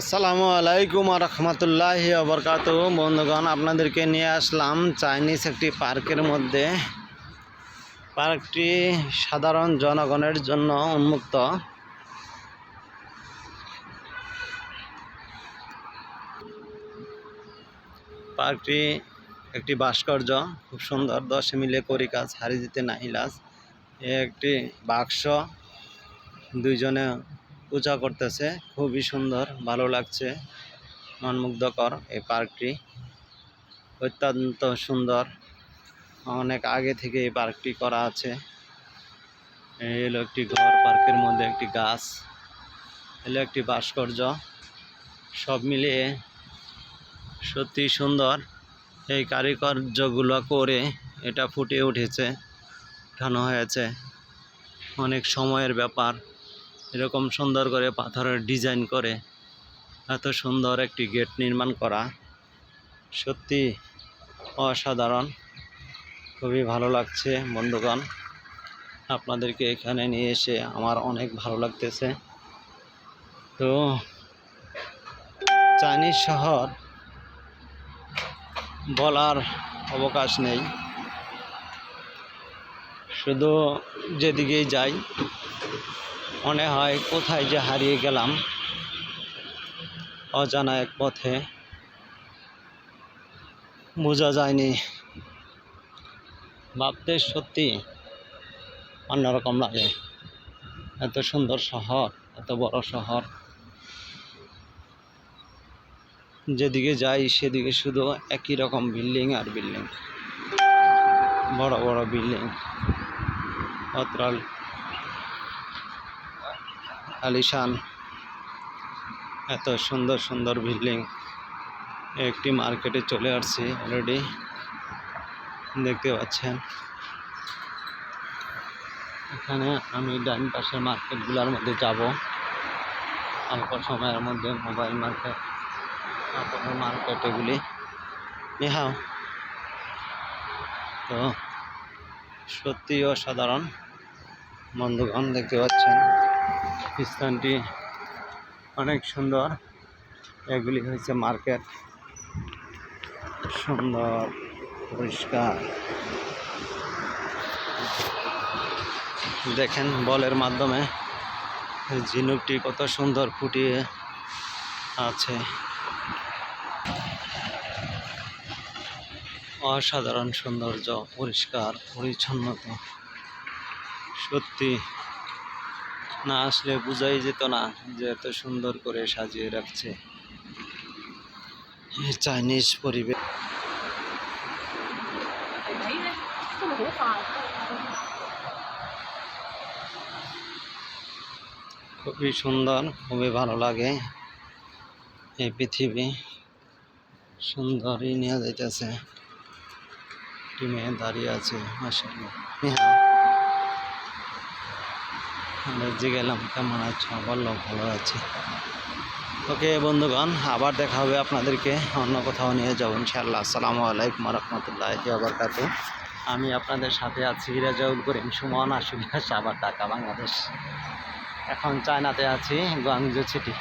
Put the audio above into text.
আসসালামু আলাইকুম রহমতুল্লাহ আবরকাত বন্ধুগণ, আপনাদেরকে নিয়ে আসলাম চাইনিজ একটি পার্কের মধ্যে। পার্কটি সাধারণ জনগণের জন্য উন্মুক্ত। পার্কটি একটি ভাস্কর্য, খুব সুন্দর, দশ মিলে করি কাজ হারি দিতে এ একটি বাক্স, দুইজনে পূজা করতেছে। খুবই সুন্দর, ভালো লাগছে। মনমুগ্ধকর এই পার্কটি। অত্যন্ত সুন্দর। অনেক আগে থেকে এই পার্কটি করা আছে। এই হলো একটি ঘর, পার্কের মধ্যে একটি গাছ। এলো একটি ভাস্কর্য। সব মিলিয়ে সত্যি সুন্দর। এই কারিকর্যগুলো করে এটা ফুটে উঠেছে, উঠানো হয়েছে। অনেক সময়ের ব্যাপার। এরকম সুন্দর করে পাথরের ডিজাইন করে, এত সুন্দর একটি গেট নির্মাণ করা। সত্যি অসাধারণ। খুবই ভালো লাগছে, বন্ধুগণ। আপনাদেরকে এখানে নিয়ে এসে আমার অনেক ভালো লাগতেছে। তো, চাইনিজ শহর বলার অবকাশ নেই। শুধু যেদিকেই যাই মনে হয় কোথায় যে হারিয়ে গেলাম, অজানা এক পথে। বোঝা যায়নি। ভাবতে সত্যি অন্যরকম লাগে। এত সুন্দর শহর, এত বড় শহর। যেদিকে যাই সেদিকে শুধু একই রকম বিল্ডিং আর বিল্ডিং। বড় বড় বিল্ডিং, অত্রাল আলিশান। এত সুন্দর সুন্দর বিল্ডিং। একটি মার্কেটে চলে আসছি অলরেডি দেখতে পাচ্ছেন। এখানে আমি ডান পাশের মার্কেটগুলোর মধ্যে যাব। অল্প সময়ের মধ্যে মোবাইল মার্কেট মার্কেট এগুলি। নেহাও। তো সত্যি অসাধারণ। বন্ধুগণ, দেখতে পাচ্ছেন। স্থানটি অনেক সুন্দর। এগুলি হয়েছে মার্কেট। সুন্দর, পরিষ্কার। দেখেন বলের মাধ্যমে ঝিনুকটি কত সুন্দর ফুটিয়ে আছে। অসাধারণ সৌন্দর্য, পরিষ্কার, পরিচ্ছন্নতা। সত্যি না আসলে বোঝাই যেত না যে এত সুন্দর করে সাজিয়ে রাখছে। চাইনিজ পরিবেশ। খুবই সুন্দর, খুবই ভালো লাগে এই পৃথিবী। সুন্দরই নিয়ে যাইতেছে। টিমে দাঁড়িয়ে আছে আসলে হ্যাঁ। জি গেলাম, কেমন আছো? বলল ভালো আছি। ওকে বন্ধুগণ, আবার দেখা হবে আপনাদেরকে অন্য কোথাও নিয়ে যাব ইনশাআল্লাহ। আসসালামু আলাইকুম রহমতুল্লাহ আবরকাত আমি আপনাদের সাথে আছি রেজাউল করিম, সুমন, আশুলিয়া আবার ঢাকা, বাংলাদেশ। এখন চায়নাতে আছি গোয়াংজু সিটি।